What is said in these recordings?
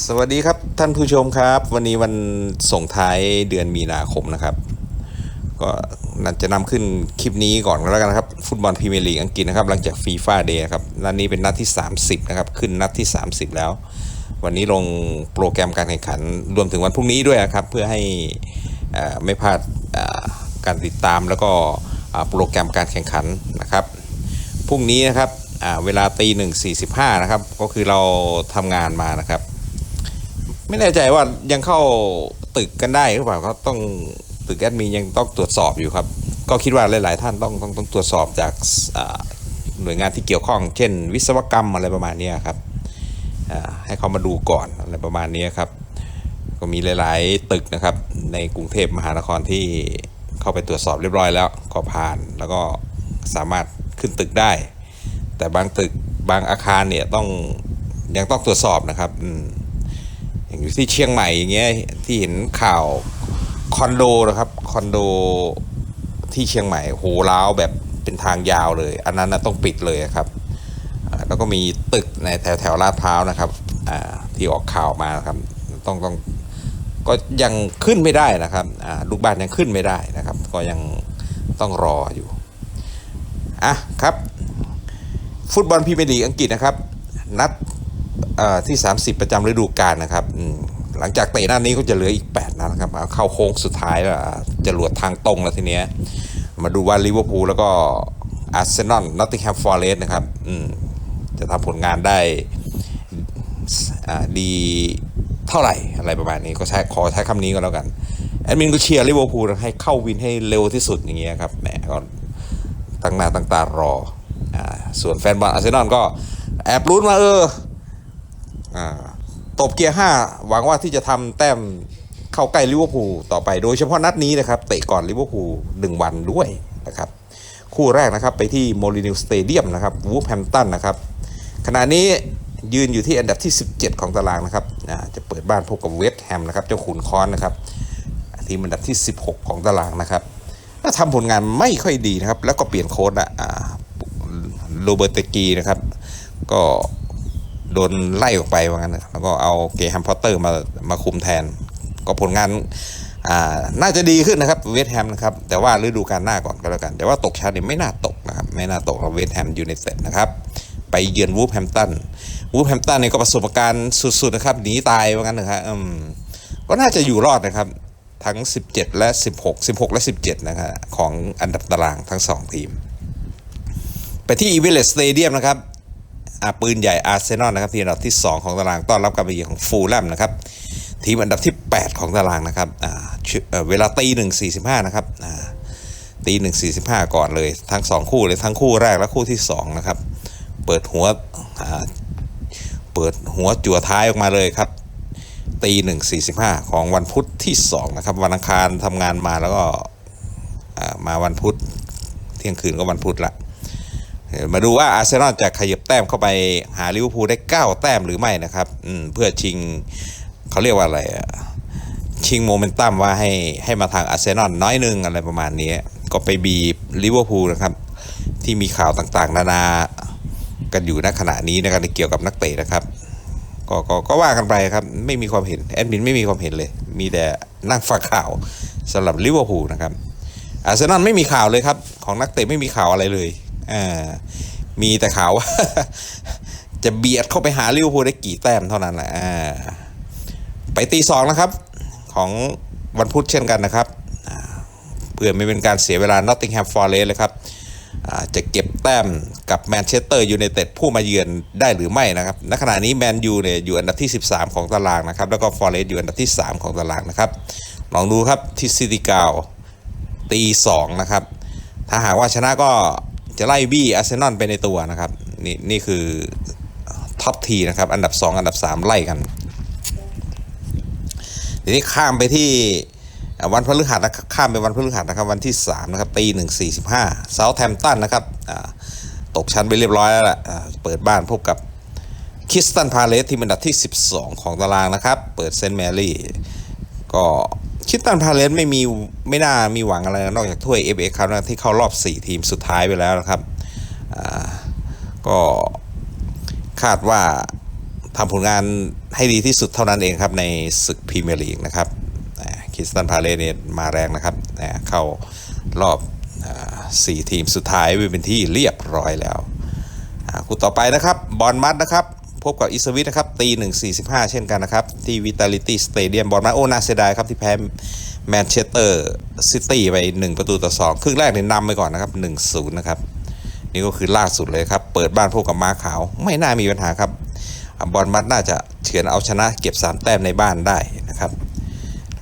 สวัสดีครับท่านผู้ชมครับ วันนี้วันส่งท้ายเดือนมีนาคมนะครับ ก็น่าจะนำขึ้นคลิปนี้ก่อนก็แล้วกันนะครับ ฟุตบอลพรีเมียร์ลีกอังกฤษนะครับ หลังจากฟีฟ่าเดย์ครับนัดนี้เป็นนัดที่ 30 นะครับ ขึ้นนัดที่ 30 แล้ว วันนี้ลงโปรแกรมการแข่งขันรวมถึงวันพรุ่งนี้ด้วยนะครับ เพื่อให้ไม่พลาดการติดตามแล้วก็โปรแกรมการแข่งขันนะครับพรุ่งนี้นะครับเวลาตีหนึ่งสี่สิบห้านะครับ ก็คือเราทำงานมานะครับ ไม่แน่ใจว่ายังเข้าตึกกันได้หรือเปล่าก็ต้องตึกแอดมินยังต้องตรวจสอบอยู่ครับ ก็คิดว่าหลาย ๆ ท่านต้องต้องต้องตรวจสอบจากหน่วยงานที่เกี่ยวข้อง เช่น วิศวกรรมอะไรประมาณนี้ครับให้เขามาดูก่อนอะไรประมาณนี้ครับ ก็มีหลาย ๆ ตึกนะครับ ในกรุงเทพมหานครที่เข้าไปตรวจสอบเรียบร้อยแล้วก็ผ่านแล้วก็สามารถขึ้นตึกได้ แต่บางตึกบางอาคารเนี่ยต้องยังต้องตรวจสอบนะครับอืม อย่างอยู่ที่เชียงใหม่อย่างเงี้ยที่เห็นข่าวคอนโดนะครับคอนโดที่เชียงใหม่โหร้าวแบบเป็นทางยาวเลย อันนั้นนะต้องปิดเลยครับแล้วก็มีตึกในแถวแถวลาดพร้าวนะครับที่ออกข่าวมาครับต้องต้องก็ยังขึ้นไม่ได้นะครับลูกบ้านยังขึ้นไม่ได้นะครับ ก็ยังต้องรออยู่อะครับ ฟุตบอลพรีเมียร์ลีกอังกฤษนะครับ นัด ที่ 30 ประจำฤดูกาลนะครับหลังจากเตะนัดนี้ก็จะเหลืออีก 8นัดนะครับเอาเข้าโค้งสุดท้ายแล้วจะหลวดทางตรงแล้วทีเนี้ยมาดูว่าลิเวอร์พูลแล้วก็อาร์เซนอลนอตติงแฮมฟอร์เรสต์นะครับจะทำผลงานได้ดีเท่าไหร่อะไรประมาณนี้ก็ใช้ขอใช้คำนี้ก็แล้วกันแอดมินก็เชียร์ลิเวอร์พูลให้เข้าวินให้เร็วที่สุดอย่างเงี้ยครับแหมก็ตั้งหน้าตั้งตารออส่วนแฟนบอลอาร์เซนอลก็แอบลุ้นมาเออ ตบเกียร์ห้าหวังว่าที่จะทำแต้มเข้าใกล้ลิเวอร์พูลต่อไปโดยเฉพาะนัดนี้นะครับเตะก่อนลิเวอร์พูลหนึ่งวันด้วยนะครับคู่แรกนะครับไปที่โมลินิวสเตเดียมนะครับวูฟแฮมตันนะครับขณะนี้ยืนอยู่ที่อันดับที่ 17 ของตารางนะครับจะเปิดบ้านพบกับเวสต์แฮมนะครับเจ้าขุนค้อนนะครับทีมอันดับที่ 16 ของตารางนะครับถ้าทำผลงานไม่ค่อยดีนะครับ แล้วก็เปลี่ยนโค้ดอะโรเบอร์ตกีนะครับ ก็ โดนไล่ออกไปว่างั้นนะแล้วก็เอาเกย์แฮมพอตเตอร์มามาคุมแทน ก็ผลงานอ่าน่าจะดีขึ้นนะครับเวสต์แฮมนะครับแต่ว่าฤดูกาลหน้าก่อนก็แล้วกัน แต่ว่าตกชั้นเนี่ยไม่น่าตกนะครับไม่น่าตกเวสต์แฮมยูไนเต็ดนะครับไปเยือนวูฟแฮมตันวูฟแฮมตันเนี่ยก็ประสบการณ์สุดๆนะครับหนีตายว่างั้นนะครับอืมก็น่าจะอยู่รอดนะครับทั้ง 17 และ 16 16 และ 17 นะครับของอันดับตารางทั้ง 2 ทีม ไปที่อีเวลสเตเดียมนะครับ ปืนใหญ่อาร์เซนอลนะครับทีมอันดับที่ 2 ของตารางต้อนรับการมาเยือนของฟูลแลมนะครับทีมอันดับที่ 8 ของตารางนะครับเวลาตีหนึ่งสี่สิบห้านะครับตีหนึ่งสี่สิบห้าก่อนเลย ทั้ง 2 คู่เลยทั้งคู่แรกและคู่ที่ 2 นะครับ เปิดหัวเปิดหัวจั่วท้ายออกมาเลยครับตีหนึ่งสี่สิบห้าของวันพุธที่สองนะครับ วันอังคารทำงานมาแล้วก็มาวันพุธเที่ยงคืนก็วันพุธละ มาดูว่าอาร์เซนอลจะขยับแต้มเข้าไปหาลิเวอร์พูลได้ 9 แต้มหรือไม่นะครับอืเพื่อชิงเขาเรียกว่าอะไรชิงโมเมนตัมว่าให้ให้มาทางอาร์เซนอลน้อยนึงอะไรประมาณนี้ ก็ไปบีบลิเวอร์พูลนะครับ ที่มีข่าวต่างๆ นานากันอยู่ณขณะนี้นะครับเกี่ยวกับนักเตะนะครับก็ก็ก็ว่ากันไปครับ ไม่มีความเห็นแอดมินไม่มีความเห็นเลย มีแต่นั่งฟังข่าวสำหรับลิเวอร์พูลนะครับอาร์เซนอลไม่มีข่าวเลยครับ ของนักเตะไม่มีข่าวอะไรเลย อ่ามีแต่ข่าวว่า จะเบียดเข้าไปหาลิเวอร์พูลได้กี่แต้มเท่านั้นแหละอ่าไปตีสองนะครับ ของวันพุธเช่นกันนะครับเพื่อไม่เป็นการเสียเวลานอตติงแฮมฟอร์เรสเลยครับอ่าจะเก็บแต้มกับแมนเชสเตอร์ยูไนเต็ดผู้มาเยือนได้หรือไม่นะครับ ณ ขณะนี้แมนยูเนี่ยอยู่อันดับที่ 13 ของตารางนะครับ แล้วก็ฟอร์เรสอยู่อันดับที่ 3 ของตารางนะครับ ลองดูครับที่ซิตี้กาวตี2นะครับ ถ้าหากว่าชนะก็ จะไล่บี้อาร์เซนอลไปในตัวนะครับ นี่นี่คือท็อปทีนะครับ อันดับ 2 อันดับ 3 ไล่กัน ทีนี้ข้ามไปที่วันพฤหัสนะครับข้ามไปวันพฤหัสนะครับวันที่3นะครับตีหนึ่งสี่สิบห้าเซาแทมตันนะครับตกชั้นไปเรียบร้อยแล้วล่ะเปิดบ้านพบกับคิสตันพาเลสที่อันดับที่ 12 ของตารางนะครับ เปิดเซนต์แมรี่ก็ คิสตันพาเลสไม่มีไม่น่ามีหวังอะไร นอกจากถ้วย FA ครับนะที่เข้ารอบ 4 ทีมสุดท้ายไปแล้วนะครับ ก็คาดว่าทำผลงานให้ดีที่สุดเท่านั้นเองครับในศึกพรีเมียร์ลีกนะครับคิสตันพาเลเนี่ยมาแรงนะครับ เข้ารอบสี่ทีมสุดท้ายไปเป็นที่เรียบร้อยแล้วคู่ต่อไปนะครับบอลมัดนะครับ พบกับอิสวิตนะครับตีหนึ่งสี่สิบห้าเช่นกันนะครับ ที่วิตาลิตี้สเตเดียมบอลมัดโอนาเสียดายครับที่แพ้แมนเชสเตอร์ซิตี้ไป1ประตูต่อ2ครึ่งแรกเนี่ยนำไปก่อนนะครับ1-0นย์นะครับ นี่ก็คือล่าสุดเลยครับ เปิดบ้านพบกับม้าขาว ไม่น่ามีปัญหาครับบอลมัดน่าจะเฉือนเอาชนะเก็บ 3 แต้มในบ้านได้นะครับ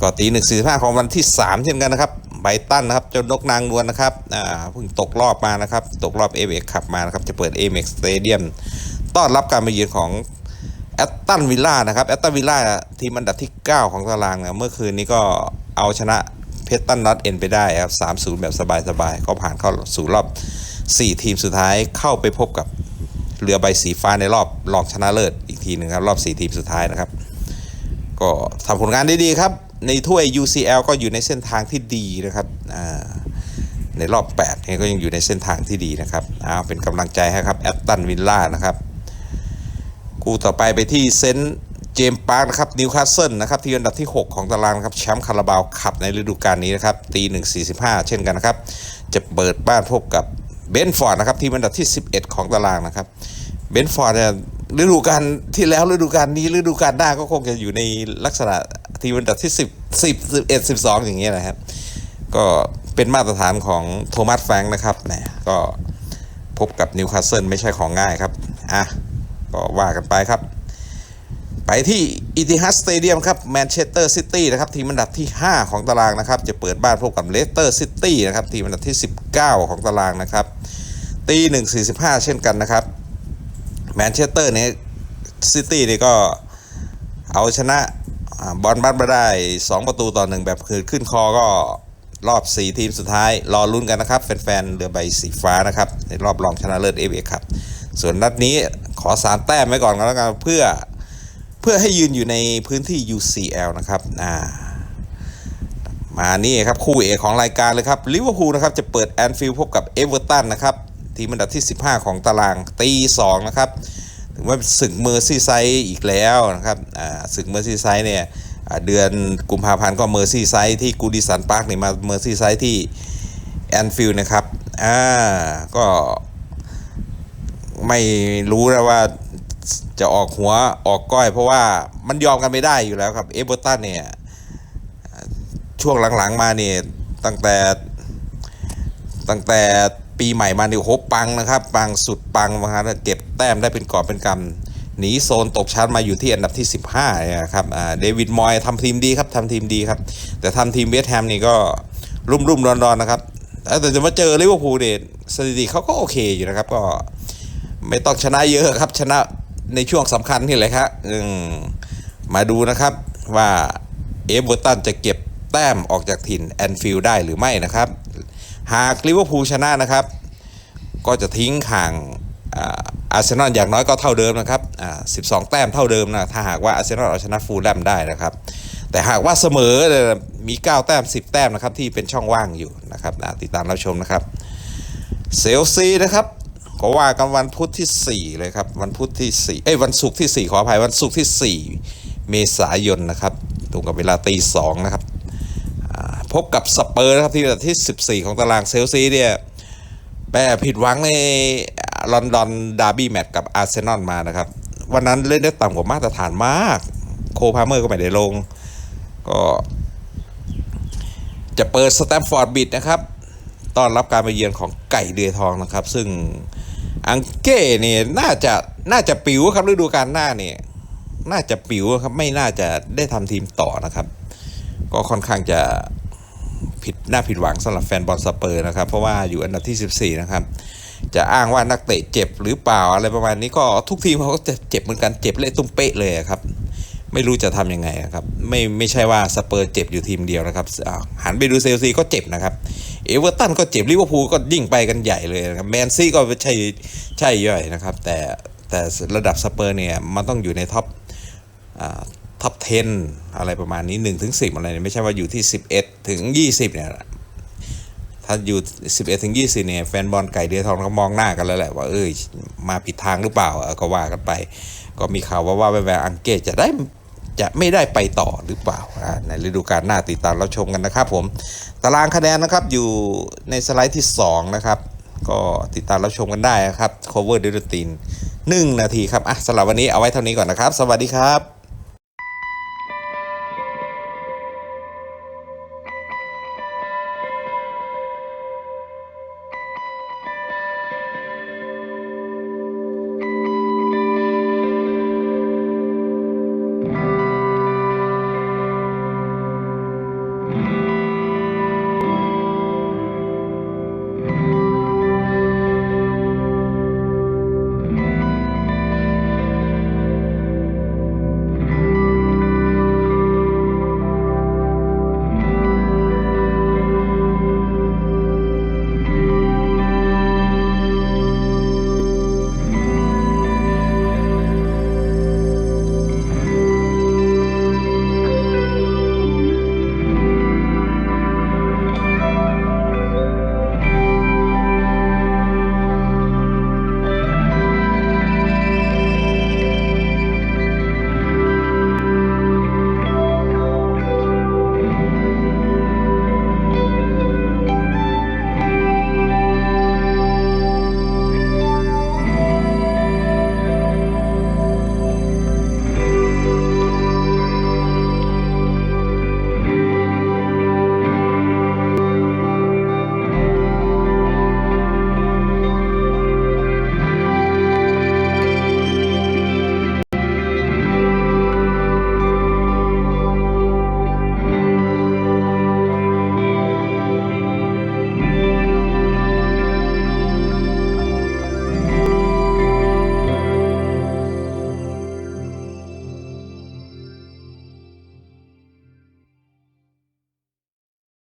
ก็ตีหนึ่งสี่ห้าของวันที่ 3 เช่นกันนะครับไบตันนะครับเจ้านกนางนวลนะครับอ่าเพิ่งตกรอบมานะครับ ตกรอบเอเอ็กขับมานะครับ จะเปิดเอเม็กสเตเดียม ต้อนรับการมาเยือนของแอตตันวิลล่านะครับแอตตันวิลล่าทีมอันดับที่ 9 ของตารางนะเมื่อคืนนี้ก็เอาชนะเพชรตันนอตเอ็นไปได้ครับ3-0แบบสบายๆ ก็ผ่านเข้าสู่รอบ 4 ทีมสุดท้ายเข้าไปพบกับเรือใบสีฟ้าในรอบรองชนะเลิศอีกทีหนึ่งครับ รอบ 4 ทีมสุดท้ายนะครับ ก็ทำผลงานได้ดีครับ ในถ้วย UCL ก็อยู่ในเส้นทางที่ดีนะครับในรอบ8เนี่ยก็ยังอยู่ในเส้นทางที่ดีนะครับเอาเป็นกำลังใจให้ครับแอตตันวิลล่านะครับ คู่ต่อไปไปที่เซนต์เจมส์ปาร์คนะครับนิวคาสเซิลนะครับที่อันดับที่ 6 ของตารางครับแชมป์คาราบาวขับในฤดูกาลนี้นะครับตีหนึ่งสี่สิบห้าเช่นกันนะครับ จะเปิดบ้านพบกับเบนฟอร์ดนะครับทีมอันดับที่ 11 ของตารางนะครับเบนฟอร์ดเนี่ยฤดูกาลที่แล้วฤดูกาลนี้ฤดูกาลหน้าก็คงจะอยู่ในลักษณะทีมอันดับที่ 10 10 11 12 อย่างเงี้ยนะครับ ก็เป็นมาตรฐานของโทมัสแฟงนะครับแหมก็พบกับนิวคาสเซิลไม่ใช่ของง่ายครับอะ ก็ว่ากันไปครับ ไปที่อิติฮัดสเตเดียมครับแมนเชสเตอร์ซิตี้นะครับทีมอันดับที่ 5 ของตารางนะครับ จะเปิดบ้านพบกับเลสเตอร์ซิตี้นะครับทีมอันดับที่ 19 ของตารางนะครับตีหนึ่งสี่สิบห้าเช่นกันนะครับแมนเชสเตอร์เนี่ยซิตี้นี่ก็เอาชนะบอลบัตมาได้ 2 ประตูต่อหนึ่งแบบคือขึ้นคอก็รอบ 4 ทีมสุดท้าย รอลุ้นกันนะครับ แฟนๆเรือใบสีฟ้านะครับ ในรอบรองชนะเลิศเอเอครับ ส่วนนัดนี้ ขอ3แต้มไว้ก่อนก็แล้วกันเพื่อเพื่อให้ยืนอยู่ในพื้นที่ UCL นะครับอ่ามานี่ครับคู่เอกของรายการเลยครับลิเวอร์พูลนะครับจะเปิดแอนฟิลด์พบกับเอเวอร์ตันนะครับทีมอันดับที่ 15 ของตารางตี2นะครับถึงว่าศึกเมอร์ซี่ไซด์อีกแล้วนะครับศึกเมอร์ซี่ไซด์เนี่ยเดือนกุมภาพันธ์ก็เมอร์ซี่ไซด์ที่กูดิสันพาร์คนี่ยมาเมอร์ซี่ไซด์ที่แอนฟิลด์นะครับอ่าก็ ไม่รู้นะว่าจะออกหัวออกก้อย เพราะว่ามันยอมกันไม่ได้อยู่แล้วครับเอเวอร์ตันเนี่ย ช่วงหลังๆมาเนี่ยตั้งแต่ ตั้งแต่ปีใหม่มาเนี่ยโหปังนะครับ ปังสุดปังมาครับเก็บแต้มได้เป็นกอบเป็นกำหนีโซนตกชั้นมาอยู่ที่อันดับที่ 15นี่ยครับเดวิดมอยทำทีมดีครับทำทีมดีครับ แต่ทำทีมเวสต์แฮมนี่ก็รุ่มรุ่มๆรอนๆนะครับแต่จะมาเจอลิเวอร์พูลเนี่ยสถิติเขาก็โอเคอยู่นะครับก็ ไม่ต้องชนะเยอะครับ ชนะในช่วงสำคัญนี่แหละครับมมาดูนะครับว่าเอเวอร์ตันจะเก็บแต้มออกจากถิ่นแอนฟิลด์ได้หรือไม่นะครับ หากลิเวอร์พูลชนะนะครับ ก็จะทิ้งห่างอาร์เซนอลอย่างน้อยก็เท่าเดิมนะครับ12 แต้มเท่าเดิมนะ ถ้าหากว่าอาร์เซนอลเอาชนะฟูลแลมได้นะครับ แต่หากว่าเสมอมี 9 แต้ม 10 แต้มนะครับที่เป็นช่องว่างอยู่นะครับ ติดตามรับชมนะครับ เซลซีนะครับ ก็ว่ากันวันพุธที่ 4 เลยครับ วันพุธที่ 4 เอ้ยวันศุกร์ที่ 4 ขออภัยวันศุกร์ที่ 4 เมษายนนะครับตรงกับเวลาตีสองนะครับพบกับสเปอร์นะครับที่อันดับที่ 14 ของตารางเซลซีเนี่ยแม่ผิดหวังในลอนดอนดาร์บี้แมตช์กับอาร์เซนอลมานะครับ วันนั้นเล่นได้ต่ำกว่ามาตรฐานมาก โคพาเมอร์ก็ไม่ได้ลง ก็จะเปิดสแตมฟอร์ดบิดนะครับ ต้อนรับการมาเยือนของไก่เดือยทองนะครับ ซึ่ง อังเก้เนี่ยน่าจะน่าจะปิวครับฤดูกาลหน้าเนี่ยน่าจะปิวครับไม่น่าจะได้ทำทีมต่อนะครับ ก็ค่อนข้างจะผิดน่าผิดหวังสำหรับแฟนบอลสเปอร์นะครับ เพราะว่าอยู่อันดับที่ 14 นะครับ จะอ้างว่านักเตะเจ็บหรือเปล่าอะไรประมาณนี้ก็ทุกทีมเขาก็จะเจ็บเหมือนกันเจ็บเละตุ้มเป๊ะเลยครับ ไม่รู้จะทำยังไงครับ ไม่ไม่ใช่ว่าสเปอร์เจ็บอยู่ทีมเดียวนะครับอ่าหันไปดูเซลซีก็เจ็บนะครับ เอเวอร์ตันก็เจ็บลิเวอร์พูลก็ยิ่งไปกันใหญ่เลยนะครับแมนซี่ก็ใช่ใช่ย่อยนะครับ แต่แต่ระดับสเปอร์เนี่ยมันต้องอยู่ในท็อปอท็อป 10 อะไรประมาณนี้ 1 ถึง 10 อะไรเนี่ยไม่ใช่ว่าอยู่ที่ 11 ถึง 20 เนี่ย ถ้าอยู่ 11 ถึง 20 เนี่ย แฟนบอลไก่เดือยทองเขามองหน้ากันแล้วแหละว่า เอ้ย มาผิดทางหรือเปล่า ก็ว่ากันไป ก็มีข่าวว่าว่าแวร์อังเกตจะได้ จะไม่ได้ไปต่อหรือเปล่าในฤดูกาลหน้าติดตามเราชมกันนะครับผมตารางคะแนนนะครับอยู่ในสไลด์ที่ 2 นะครับ ก็ติดตามเราชมกันได้นะครับ cover ดิวตินหนึ่งนาทีครับอะสำหรับวันนี้เอาไว้เท่านี้ก่อนนะครับ สวัสดีครับ